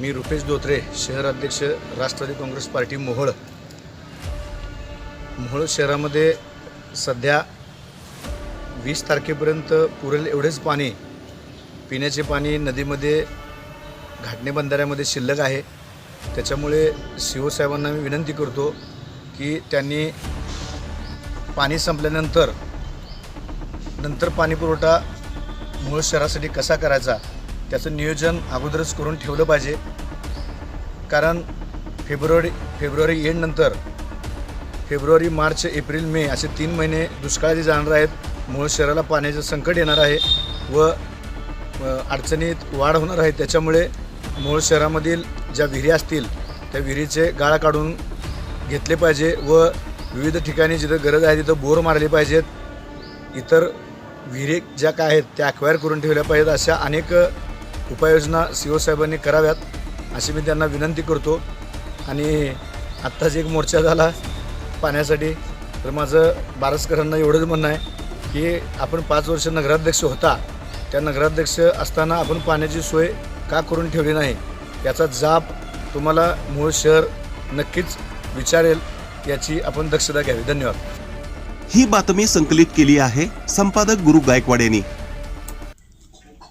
मी रुपेश धोत्रे शहराध्यक्ष राष्ट्रवादी काँग्रेस पार्टी मोहोळ. मोहोळ शहरामध्ये सध्या वीस तारखेपर्यंत पुरेल एवढेच पाणी. पिण्याचे पाणी नदीमध्ये घाटणे बंधाऱ्यामध्ये शिल्लक आहे. त्याच्यामुळे शिवसाहेबांना मी विनंती करतो की त्यांनी पाणी संपल्यानंतर नंतर पाणीपुरवठा मूळ शहरासाठी कसा करायचा? त्याचं नियोजन अगोदरच करून ठेवलं पाहिजे. कारण फेब्रुवारी फेब्रुवारी एंडनंतर फेब्रुवारी मार्च एप्रिल मे असे तीन महिने दुष्काळाचे जाणार आहेत मूळ शहराला पाण्याचं संकट येणार आहे व अडचणीत वाढ होणार आहे. त्याच्यामुळे मूळ शहरामधील ज्या विहिरी असतील त्या विहिरीचे गाळा काढून घेतले पाहिजे व विविध ठिकाणी जिथं गरज आहे तिथं बोर मारले पाहिजेत. इतर विहिरी ज्या काय आहेत त्या अक्वायर करून ठेवल्या पाहिजेत अशा अनेक उपाययोजना सी ओ साहेबांनी कराव्यात अशी मी त्यांना विनंती करतो. आणि आत्ताच एक मोर्चा झाला पाण्यासाठी तर माझं बारसकरांना एवढंच म्हणणं आहे की आपण पाच वर्ष नगराध्यक्ष होता त्या नगराध्यक्ष असताना आपण पाण्याची सोय का करून ठेवली नाही? याचा जाप तुम्हाला मूळ शहर नक्कीच विचारेल याची आपण दक्षता घ्यावी. धन्यवाद. ही बातमी संकलित केली आहे संपादक गुरु गायकवाड यांनी.